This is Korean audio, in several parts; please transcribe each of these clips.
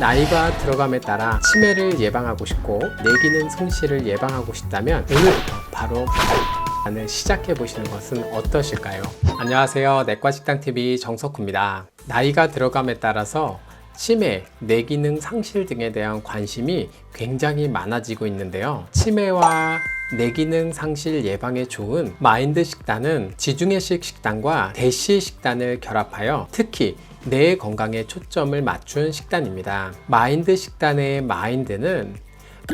나이가 들어감에 따라 치매를 예방하고 싶고 뇌기능 손실을 예방하고 싶다면 오늘부터 바로 을 시작해 보시는 것은 어떠실까요? 안녕하세요. 내과식당TV 정석구입니다. 나이가 들어감에 따라서 치매, 뇌기능 상실 등에 대한 관심이 굉장히 많아지고 있는데요. 치매와 뇌기능 상실 예방에 좋은 마인드 식단은 지중해식 식단과 대시 식단을 결합하여 특히 뇌 건강에 초점을 맞춘 식단입니다. 마인드 식단의 마인드는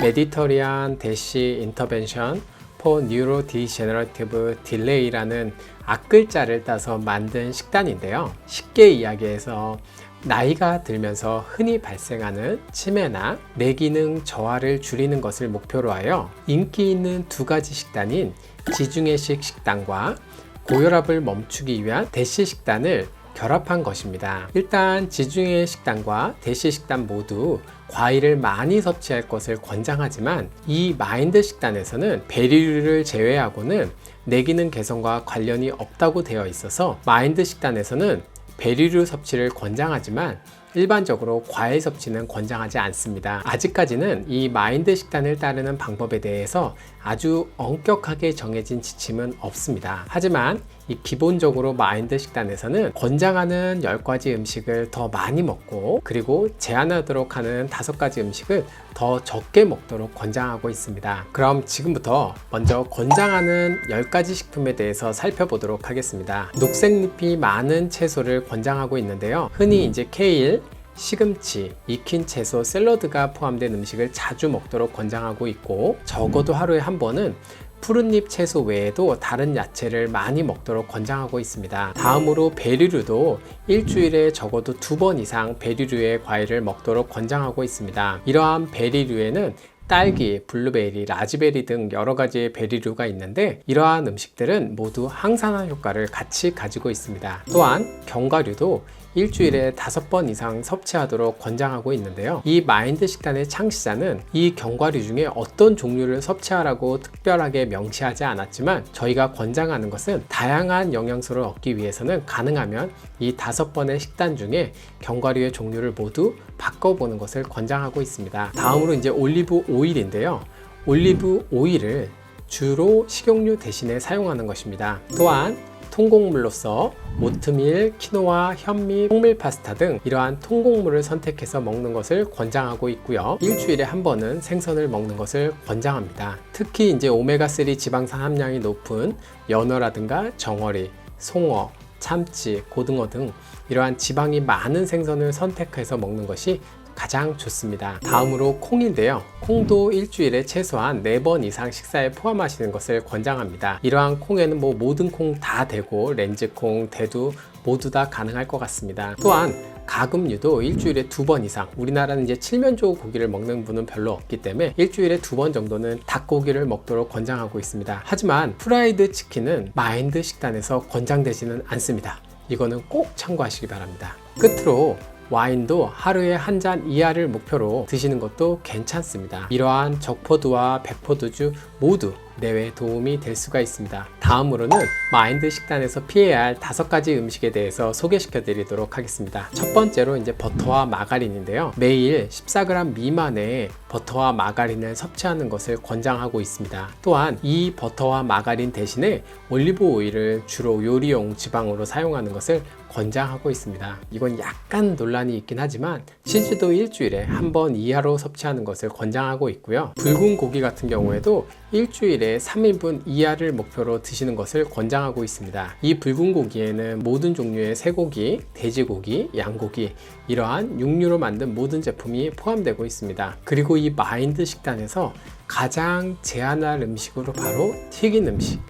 메디터리안 대시 인터벤션 for Neurodegenerative Delay라는 앞글자를 따서 만든 식단인데요. 쉽게 이야기해서 나이가 들면서 흔히 발생하는 치매나 뇌기능 저하를 줄이는 것을 목표로 하여 인기 있는 두 가지 식단인 지중해식 식단과 고혈압을 멈추기 위한 대시 식단을 결합한 것입니다. 일단 지중해 식단과 대시 식단 모두 과일을 많이 섭취할 것을 권장하지만 이 마인드 식단에서는 베리류를 제외하고는 뇌기능 개선과 관련이 없다고 되어 있어서 마인드 식단에서는 베리류 섭취를 권장하지만 일반적으로 과일 섭취는 권장하지 않습니다. 아직까지는 이 마인드 식단을 따르는 방법에 대해서 아주 엄격하게 정해진 지침은 없습니다. 하지만 이 기본적으로 마인드 식단에서는 권장하는 10가지 음식을 더 많이 먹고 그리고 제한하도록 하는 5가지 음식을 더 적게 먹도록 권장하고 있습니다. 그럼 지금부터 먼저 권장하는 10가지 식품에 대해서 살펴보도록 하겠습니다. 녹색잎이 많은 채소를 권장하고 있는데요. 흔히 이제 케일, 시금치, 익힌 채소, 샐러드가 포함된 음식을 자주 먹도록 권장하고 있고 적어도 하루에 한 번은 푸른잎 채소 외에도 다른 야채를 많이 먹도록 권장하고 있습니다. 다음으로 베리류도 일주일에 적어도 두 번 이상 베리류의 과일을 먹도록 권장하고 있습니다. 이러한 베리류에는 딸기, 블루베리, 라즈베리 등 여러 가지의 베리류가 있는데 이러한 음식들은 모두 항산화 효과를 같이 가지고 있습니다. 또한 견과류도 일주일에 다섯 번 이상 섭취하도록 권장하고 있는데요. 이 마인드 식단의 창시자는 이 견과류 중에 어떤 종류를 섭취하라고 특별하게 명시하지 않았지만 저희가 권장하는 것은 다양한 영양소를 얻기 위해서는 가능하면 이 다섯 번의 식단 중에 견과류의 종류를 모두 바꿔보는 것을 권장하고 있습니다. 다음으로 이제 올리브 오일인데요. 올리브 오일을 주로 식용유 대신에 사용하는 것입니다. 또한 통곡물로서 오트밀, 키노아, 현미, 통밀 파스타 등 이러한 통곡물을 선택해서 먹는 것을 권장하고 있고요. 일주일에 한 번은 생선을 먹는 것을 권장합니다. 특히 이제 오메가3 지방산 함량이 높은 연어라든가 정어리, 송어, 참치, 고등어 등 이러한 지방이 많은 생선을 선택해서 먹는 것이 가장 좋습니다. 다음으로 콩인데요. 콩도 일주일에 최소한 4번 이상 식사에 포함하시는 것을 권장합니다. 이러한 콩에는 뭐 모든 콩 다 되고 렌즈콩, 대두 모두 다 가능할 것 같습니다. 또한 가금류도 일주일에 두 번 이상 우리나라는 이제 칠면조 고기를 먹는 분은 별로 없기 때문에 일주일에 두 번 정도는 닭고기를 먹도록 권장하고 있습니다. 하지만 프라이드 치킨은 마인드 식단에서 권장되지는 않습니다. 이거는 꼭 참고하시기 바랍니다. 끝으로 와인도 하루에 한 잔 이하를 목표로 드시는 것도 괜찮습니다. 이러한 적포도와 백포도주 모두 내외 도움이 될 수가 있습니다. 다음으로는 마인드 식단에서 피해야 할 다섯 가지 음식에 대해서 소개시켜 드리도록 하겠습니다. 첫 번째로 이제 버터와 마가린인데요. 매일 14g 미만의 버터와 마가린을 섭취하는 것을 권장하고 있습니다. 또한 이 버터와 마가린 대신에 올리브 오일을 주로 요리용 지방으로 사용하는 것을 권장하고 있습니다. 이건 약간 논란이 있긴 하지만 치즈도 일주일에 한 번 이하로 섭취하는 것을 권장하고 있고요. 붉은 고기 같은 경우에도 일주일에 3인분 이하를 목표로 드시는 것을 권장하고 있습니다. 이 붉은 고기에는 모든 종류의 쇠고기, 돼지고기, 양고기 이러한 육류로 만든 모든 제품이 포함되고 있습니다. 그리고 이 마인드 식단에서 가장 제한할 음식으로 바로 튀긴 음식,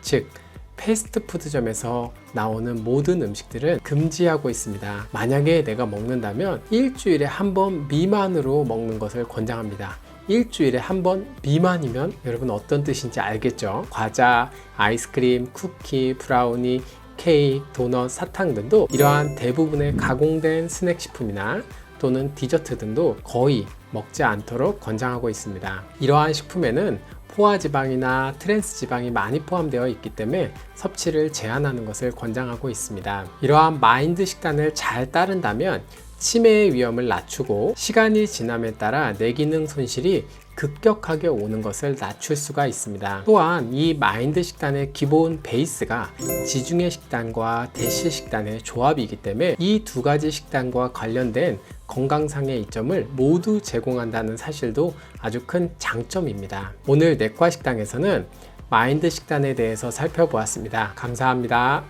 즉 패스트푸드점에서 나오는 모든 음식들은 금지하고 있습니다. 만약에 내가 먹는다면 일주일에 한 번 미만으로 먹는 것을 권장합니다. 일주일에 한 번 미만이면 여러분 어떤 뜻인지 알겠죠? 과자, 아이스크림, 쿠키, 브라우니, 케이크, 도넛, 사탕 등도 이러한 대부분의 가공된 스낵 식품이나 또는 디저트 등도 거의 먹지 않도록 권장하고 있습니다. 이러한 식품에는 포화 지방이나 트랜스 지방이 많이 포함되어 있기 때문에 섭취를 제한하는 것을 권장하고 있습니다. 이러한 마인드 식단을 잘 따른다면 치매의 위험을 낮추고 시간이 지남에 따라 뇌기능 손실이 급격하게 오는 것을 낮출 수가 있습니다. 또한 이 마인드 식단의 기본 베이스가 지중해 식단과 대시 식단의 조합이기 때문에 이 두 가지 식단과 관련된 건강상의 이점을 모두 제공한다는 사실도 아주 큰 장점입니다. 오늘 내과 식당에서는 마인드 식단에 대해서 살펴보았습니다. 감사합니다.